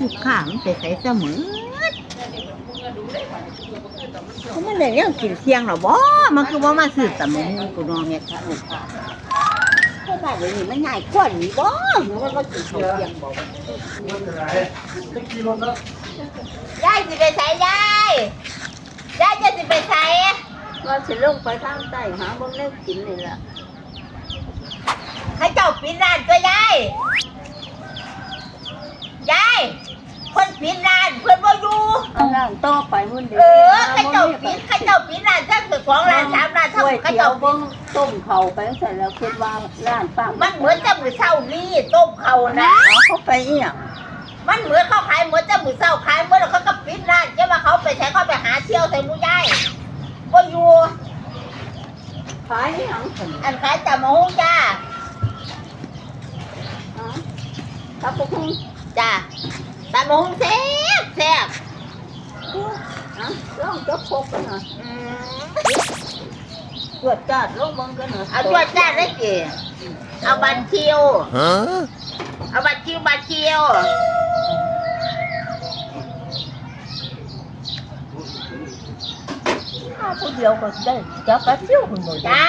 ลูกค้ามันไปใส่เสมอเขามันได้เรื่องกินเที่ยงหรอบ่มันคือว่ามาซื้อตำมะฮุงกูนองเนี่ยค่ะลูกค้าว่าเดี๋ยนี้มันง่ายกว่านี้บ่หนูว่าก็กินข้าเที่ยงบ่ยายสิไปใส่ยายยายจะสิไปใส่ว่าสิลงไปทางใต้หาบ่ได้กินนี่ล่ะให้เจ้าปิดร้านตัวยายยาย ปิดร้านเพิ่นบ่อยู่อันนั้นต่อไปมื้อนี้เออข้าเจ้าปิดข้าเจ้าปิดร้านทั้งสองร้านสามร้านทั้งก๋วยข้าเตี๋ยเจ้าวปิบ่ดต้มเข้าไปใส่แล้วคิดว่าร้านป้ามันเหมือนจะมือเศร้านี่ต้มเขานะเอาเขาไปอีหยังมันเหมือนเขาขายเหมือนจะมือเศร้าขายเหมือนแล้วเขาก็ปิดร้านจะว่าเขาไปใช้เขาไปหาเที่ยวใส่หมูย่ายก็อยู่ขายอีหยังซั่นอันขายจามะฮุงจ้าฮะถ้าพวกคุณจ้า ตามะฮุงแซ่บแซ่บฮะลองจะพกกันน่ะอืมตรวจจาดลงเบิ่งกันน่ะเอาตัวจ้าได้กี่เอาบัตรคิว Huh? เอาบัตรคิวบัตรคิวเอาผู้เดียวก็ได้จักกะเที่ยวคนบ่ได้จ้า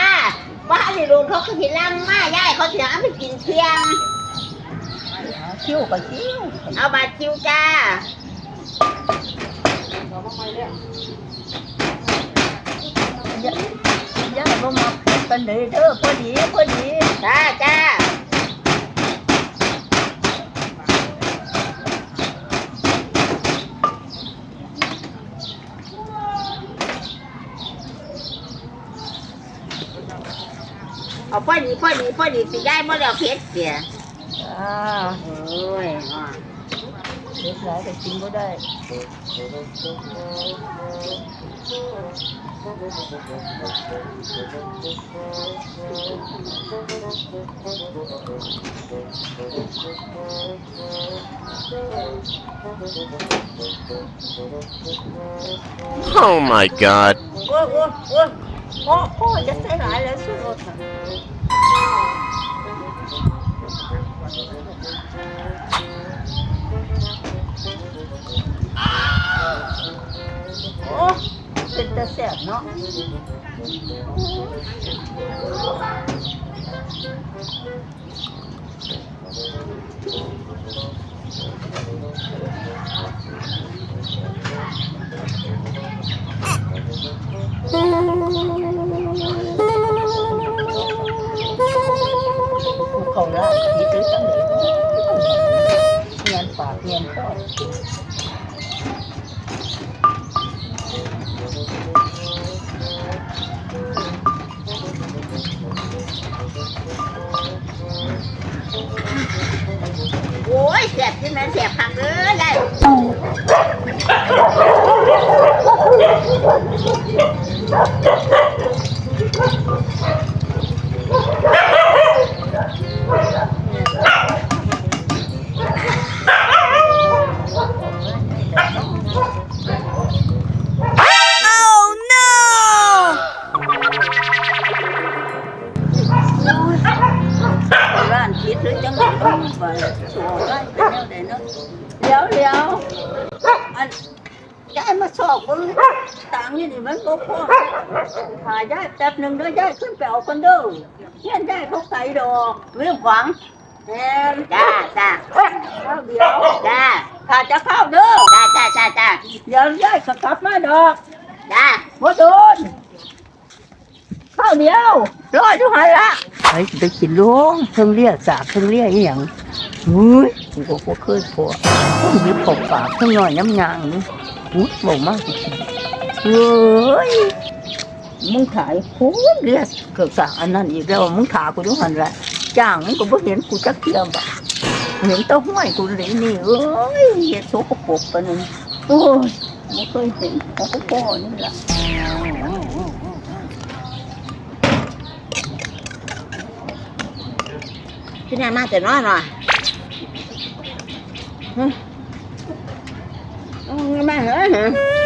ว่าอันนี้ลุงเขาคือหินลำมาย่ายเขาเสียเอาไปกินเที่ยง หาเที่ยวก็เที่ยวเอาบัตรคิวจ้าอย่าอย่าบ่มาเผ็ดปานใดเด้อพอดีพอดีจ้าจ้าเอาพอดีพอดีพอดีสิย่ายมาแล้วเพชรเสีย อ่าโอ้ยอะเด็กหลายก็กินบ่ได้ Oh my god. โอ้ยโอ้ยโอ้ยพ่อพ่อจะใส่หลายแล้วสู้รถน่ะ แซ่บเนาะภูเขาละมีตื้อตั้งเลยเงียนปากเงียนคอ โอ้ยเสียบที่นั่นเสียบผักเลยได้ เป็นแนวใดเนาะเดี๋ยวเดี๋ยวอันยายมาสอบเบิ่งต่างนี่นี่มันบ่พอหายายแป๊บหนึงเด้อยายขึ้นไปเอาคนเด้อเฮียนยายเขาไกลดอกเรื่องหวังแม่จ้าจ้าเดียวจ้าถ้าจะเข้าเด้อจ้าจ้าจ้าจ้าเดี๋ยวยายก็กลับมาดอกจ้าบ่โดนข้าวเดียวรออยู่หันละ ไปไปกินลุงเพิ่งเรียกสากเพิ่งเรียกอีหยังอุ้ยกูก็บ่เคยพอต้องมีปกปากเพิ่งน้อยน้ำยางนี่อุ้ยบ่มากเฮ้ยมึงขายพูดเรียกเกือบสากอันนั้นอีกแล้วมึงขากูอยู่หันละจ้างมึงก็บ่เห็นกูจักเที่ยบ่เห็นเต้าห้วยกูเลยนี่เอ้ยเฮ็ดโสกปรกปานนั้นโอ้ยบ่เคยเห็นของพ่อนี่ละ ที่นั่นมาแต่น้อยหน่อยฮึอาไงมาเหรอ